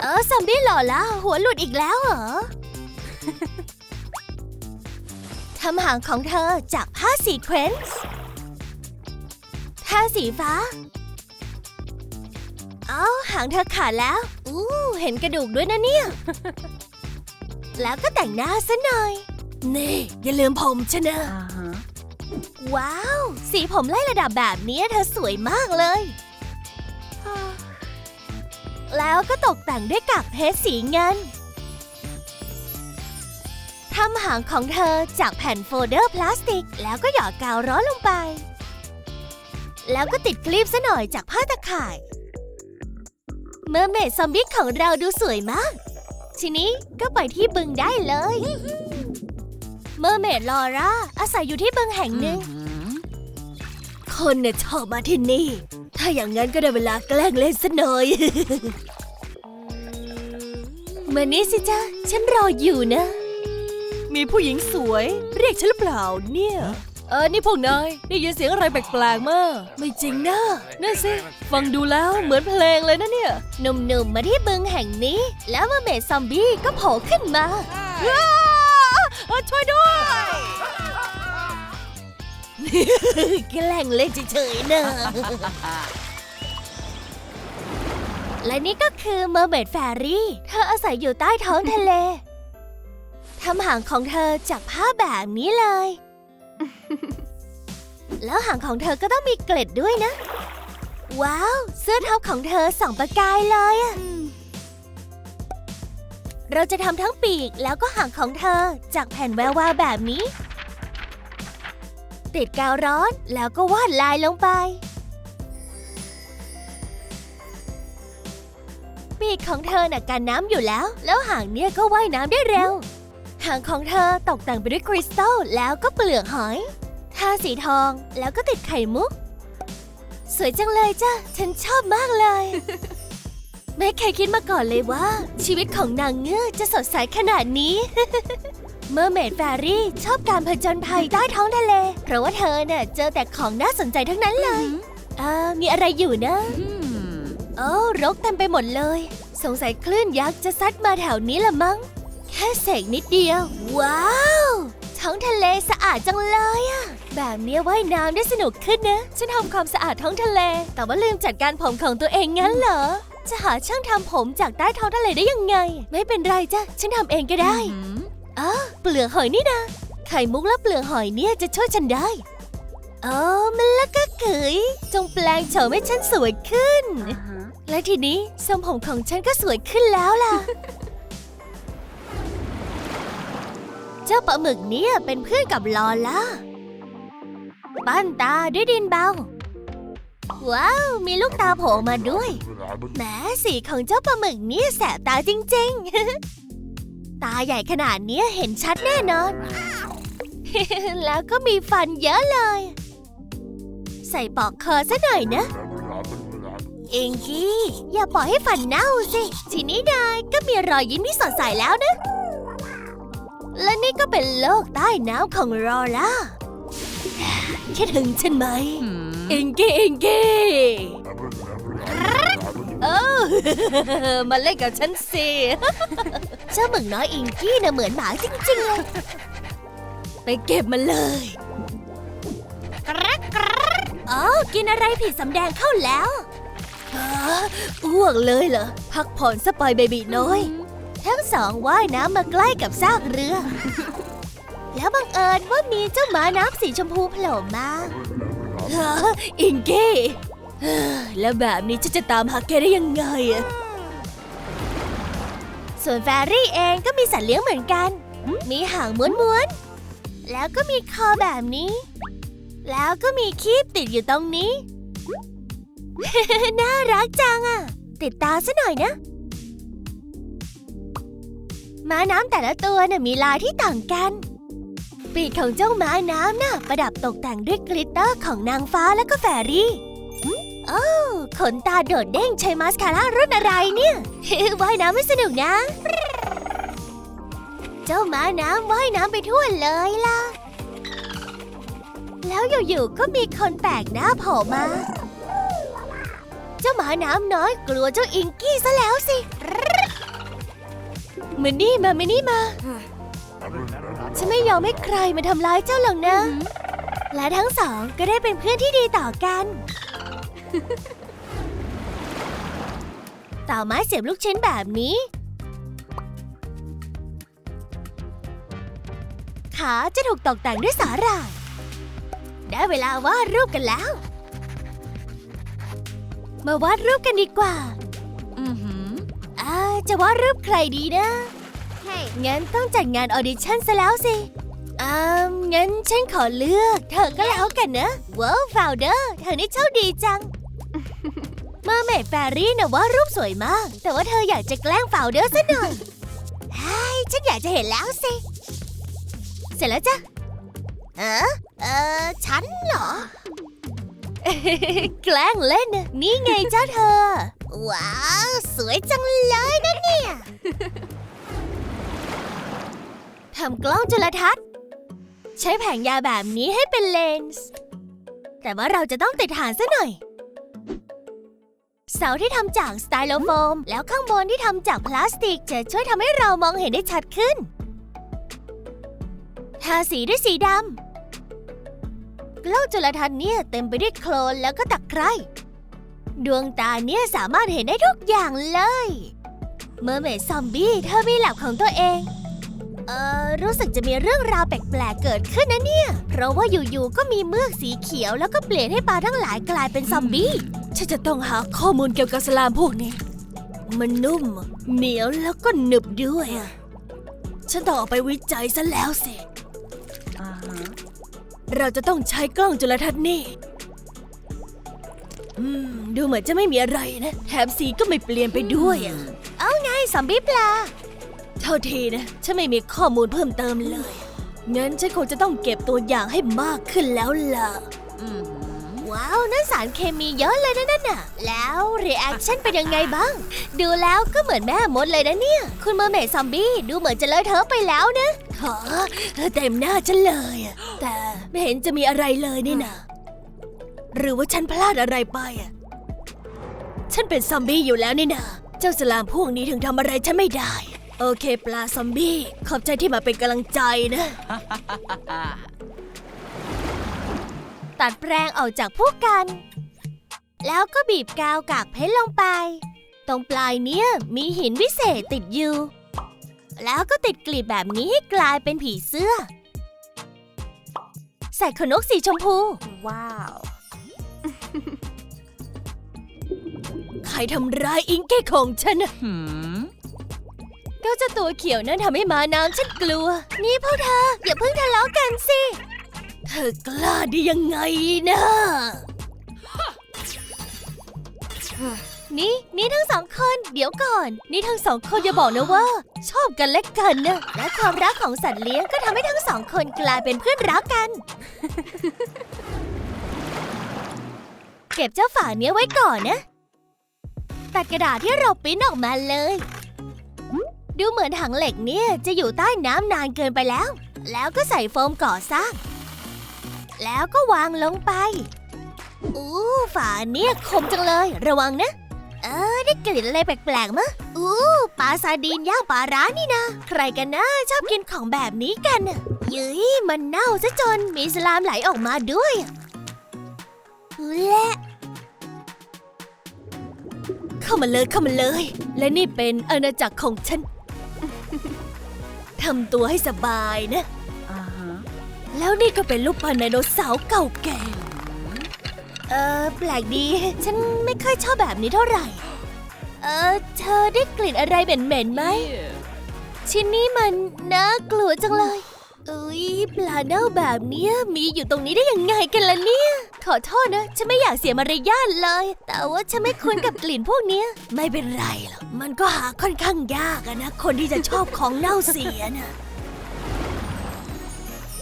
เออซอมบี้หล่อละหัวหลุดอีกแล้วเหรอทำหางของเธอจากผ้าสีเควนซ์ผ้าสีฟ้าเอาหางเธอขาดแล้ว อู้เห็นกระดูกด้วยนะเนี่ย แล้วก็แต่งหน้าซะหน่อย นี่ อย่าลืมผมชนะ ว้าว สีผมไล่ระดับแบบนี้เธอสวยมากเลย แล้วก็ตกแต่งด้วยกากเพชรสีเงินทำหางของเธอจากแผ่นโฟลเดอร์พลาสติก แล้วก็หยอดกาวร้อนลงไป แล้วก็ติดคลิปซะหน่อยจากผ้าตะข่าย เมอร์เมดซอมบี้ของเราดูสวยมาก ทีนี้ก็ไปที่บึงได้เลย เมอร์เมดลอร่าอาศัยอยู่ที่บึงแห่งหนึ่ง คนเนี่ยชอบมาที่นี่ ถ้าอย่างนั้นก็ได้เวลาแกล้งเล่นซะหน่อยมานี่สิจ้าฉันรออยู่นะ มีผู้หญิงสวย เรียกฉันหรือเปล่าเนี่ย เออ นี่พวกนายได้ยินเสียงอะไรแปลกๆมากไม่จริงนะนั่นสิ ฟังดูแล้วเหมือนเพลงเลยนะเนี่ย หนุ่มๆมาที่บึงแห่งนี้ แล้วมาเมดซอมบี้ก็โผล่ขึ้นมาอ้าวเออช่วยด้วย แกล้งเล่นเฉยๆนะ และนี่ก็คือเมอร์เมดแฟรี่ เธออาศัยอยู่ใต้ท้องทะเล ทำหางของเธอจากผ้าแบบนี้เลย แล้วหางของเธอก็ต้องมีเกล็ดด้วยนะ ว้าว เสื้อท็อปของเธอส่องประกายเลยอะเราจะทำทั้งปีกแล้วก็หางของเธอจากแผ่นแวววาวแบบนี้ ติดกาวร้อนแล้วก็วาดลายลงไป ปีกของเธอน่ะกันน้ำอยู่แล้ว แล้วหางเนี่ยก็ว่ายน้ำได้เร็ว หางของเธอตกแต่งไปด้วยคริสตัลแล้วก็เปลือกหอย ทาสีทองแล้วก็ติดไข่มุก สวยจังเลยจ้ะ ฉันชอบมากเลย ไม่เคยคิดมาก่อนเลยว่า ชีวิตของนางเงือกจะสดใสขนาดนี้ เมอร์เมดแฟรี่ชอบการผจญภัยใต้ท้องทะเล เพราะว่าเธอเน่ะเจอแต่ของน่าสนใจทั้งนั้นเลยเอ่ามีอะไรอยู่นะโอ้รกเต็มไปหมดเลย สงสัยคลื่นยักษ์จะซัดมาแถวนี้ละมั้ง แค่เสกนิดเดียว ว้าว ท้องทะเลสะอาดจังเลยอะแบบนี้ว่ายน้ำได้สนุกขึ้นนะ ฉันทำความสะอาดท้องทะเล แต่ว่าลืมจัดการผมของตัวเองงั้นเหรอ จะหาช่างทำผมจากใต้ท้องทะเลได้ยังไง ไม่เป็นไรจ้ะ ฉันทำเองก็ได้ อ๋อเปลือกหอยนี่นะ ไข่มุกและเปลือกหอยเนี่ยจะช่วยฉันได้โอ้มันละก็เกยจงแปลงโฉมให้ฉันสวยขึ้น และทีนี้ทรงผมของฉันก็สวยขึ้นแล้วล่ะ เจ้าปลาหมึกเนี่ยเป็นเพื่อนกับลอล่าปั้นตาด้วยดินเบา ว้าว มีลูกตาโผล่มาด้วย แหมสีของเจ้าปลาหมึกเนี่ยแสบตาจริง ๆ ตาใหญ่ขนาดเนี้ยเห็นชัดแน่นอน แล้วก็มีฟันเยอะเลย ใส่ปอกคอซะหน่อยนะ เองกี้อย่าปล่อยให้ฟันเน่าสิ ทีนี้นายก็มีรอยยิ้มที่สดใสแล้วนะ และนี่ก็เป็นโลกใต้น้ำของรอล่าคิดถึงฉันไหม เองกี้เองกี้ เออ มาเล่นกับฉันสิ เจ้าหมึกน้อยอิงกี้น่ะเหมือนหมาจริงๆเลยไปเก็บมันเลยกรักกรักอ๋อ กินอะไรผิดสำแดงเข้าแล้วฮะอ้วกเลยเหรอ พักผ่อนสปอยเบบีน้อย ทั้งสองว่ายน้ำมาใกล้กับซากเรือ แล้วบังเอิญว่ามีเจ้าหมาน้ำสีชมพูโผล่มาฮะอิงกี้เฮ้อ แล้วแบบนี้จะจะตามหาแกได้ยังไงอะส่วนแฟรี่เองก็มีสัตว์เลี้ยงเหมือนกัน มีหางม้วนๆ แล้วก็มีคอแบบนี้ แล้วก็มีคีบติดอยู่ตรงนี้ น่ารักจังอะติดตาซะหน่อยนะ ม้าน้ำแต่ละตัวน่ะมีลายที่ต่างกัน ปีกของเจ้าม้าน้ำน่ะประดับตกแต่งด้วยกลิตเตอร์ของนางฟ้าและก็แฟรี่ โอ้ขนตาโดดเด้งใช้มาสคาร่ารุ่นอะไรเนี่ยว่ายน้ำไม่สนุกนะ เจ้าม้าน้ำว่ายน้ำไปทั่วเลยล่ะ แล้วอยู่ๆก็มีคนแปลกหน้าโผล่มา เจ้าหมาน้ำน้อยกลัวเจ้าอิงกี้ซะแล้วสิมานี่มามานี่มา ฉันไม่ยอมให้ใครมาทำร้ายเจ้าหรอกนะ และทั้งสองก็ได้เป็นเพื่อนที่ดีต่อกัน ต่อไม้เสียบลูกชิ้นแบบนี้ ขาจะถูกตกแต่งด้วยสาหร่าย ได้เวลาวาดรูปกันแล้ว มาวาดรูปกันดีกว่า อือหืออ่าจะวาดรูปใครดีนะงั้นต้องจัดงานออดิชั่นซะแล้วสิอ่างั้นฉันขอเลือก เธอก็แล้วกันนะว้าวฟาวเดอร์เธอนี่โชคดีจัง เมอร์เมดแฟรี่นะว่ารูปสวยมาก แต่ว่าเธออยากจะแกล้งฟาเด้อซะหน่อยไอ้ฉันอยากจะเห็นแล้วสิ เสร็จแล้วจ้ะ เออเออฉันเหรอ แกล้งเล่นน่ะนี่ไงเจ้าเธอ ว้าว สวยจังเลยนะเนี่ยทำกล้องจุลทรรศน์ ใช้แผงยาแบบนี้ให้เป็นเลนส์ แต่ว่าเราจะต้องติดฐานซะหน่อย เสาที่ทำจากสไตโลโฟม แล้วข้างบนที่ทำจากพลาสติก จะช่วยทำให้เรามองเห็นได้ชัดขึ้น ทาสีด้วยสีดำกล้องจุลทรรศน์เนี่ยเต็มไปด้วยโคลนแล้วก็ตะไคร่ดวงตาเนี่ยสามารถเห็นได้ทุกอย่างเลย เมอร์เมดซอมบี้เธอมีแลบของตัวเอง เออรู้สึกจะมีเรื่องราวแปลกๆเกิดขึ้นนะเนี่ย เพราะว่าอยู่ๆก็มีเมือกสีเขียวแล้วก็เปลี่ยนให้ปลาทั้งหลายกลายเป็นซอมบี้ ฉันจะต้องหาข้อมูลเกี่ยวกับสลามพวกนี้ มันนุ่ม เหนียวแล้วก็หนึบด้วยอะฉันต้องเอาไปวิจัยซะแล้วสิ อ่าฮะเราจะต้องใช้กล้องจุลทรรศน์นี่ อืม ดูเหมือนจะไม่มีอะไรนะ แถมสีก็ไม่เปลี่ยนไปด้วยอะเอาไงซอมบี้ปลา เท่าทีนะ ฉันไม่มีข้อมูลเพิ่มเติมเลย งั้นฉันคงจะต้องเก็บตัวอย่างให้มากขึ้นแล้วล่ะ อือหือ ว้าวนั่นสารเคมีเยอะเลยนะนั่นน่ะ แล้วรีแอคชั่นเป็นยังไงบ้าง ดูแล้วก็เหมือนแม่มดเลยนะเนี่ย คุณเมอร์เมดซอมบี้ดูเหมือนจะเลอะเทอะไปแล้วนะขอเต็มหน้าฉันเลยอะแต่ไม่เห็นจะมีอะไรเลยนี่นะหรือว่าฉันพลาดอะไรไปอะฉันเป็นซอมบี้อยู่แล้วนี่นะเจ้าสลามพวกนี้ถึงทำอะไรฉันไม่ได้ โอเค ปลาซอมบี้ ขอบใจที่มาเป็นกำลังใจนะ ตัดแปรงออกจากพวกกัน แล้วก็บีบกาวกากเพชรลงไป ตรงปลายเนี้ยมีหินวิเศษติดอยู่ แล้วก็ติดกลีบแบบนี้ให้กลายเป็นผีเสื้อ ใส่ขนนกสีชมพู ว้าว ใครทำร้ายอิงเก้ของฉันน่ะ หืมก็เจะตัวเขียวนั่นทำให้มาน้ำฉันกลัว นี่พวกเธอ อย่าเพิ่งทะเลาะกันสิ เธอกล้าได้ยังไงนะนี่นี่ทั้งสองคนเดี๋ยวก่อน นี่ทั้งสองคนอย่าบอกนะว่า ชอบกันและกันนะและความรักของสัตว์เลี้ยงก็ทำให้ทั้งสองคนกลายเป็นเพื่อนรักกัน เก็บเจ้าฝาเนี้ยไว้ก่อนนะตัดกระดาษที่เราปิ้นออกมาเลย ดูเหมือนถังเหล็กเนี่ยจะอยู่ใต้น้ำนานเกินไปแล้ว แล้วก็ใส่โฟมก่อสร้าง แล้วก็วางลงไป อู้ฝาเนี่ยคมจังเลย ระวังนะ เออ ได้กลิ่นอะไรแปลกๆมะ อู้ปลาซาดีนย่างปลาร้านี่นะ ใครกันนะชอบกินของแบบนี้กันยืยมันเน่าซะจนมีสลามไหลออกมาด้วยและเข้ามาเลยเข้ามาเลย และนี่เป็นอาณาจักรของฉันทำตัวให้สบายนะ แล้วนี่ก็เป็นรูปปั้นไดโนเสาร์เก่าแก่ เออแปลกดี ฉันไม่ค่อยชอบแบบนี้เท่าไหร่ เออเธอได้กลิ่นอะไรเหม็นๆไหม ชิ้นนี้มันน่ากลัวจังเลยอุ้ยปลาเน่าแบบเนี้ยมีอยู่ตรงนี้ได้ยังไงกันล่ะเนี่ย ขอโทษนะ ฉันไม่อยากเสียมารยาทเลย แต่ว่าฉันไม่คุ้นกับกลิ่นพวกเนี้ย ไม่เป็นไรหรอกมันก็หาค่อนข้างยากนะ คนที่จะชอบของเน่าเสียน่ะ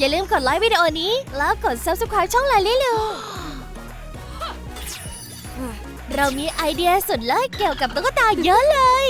อย่าลืมกดไลค์วิดีโอนี้ แล้วกด subscribe ช่องลาลิลูเรามีไอเดียสุดเลิศเกี่ยวกับตุ๊กตาเยอะเลย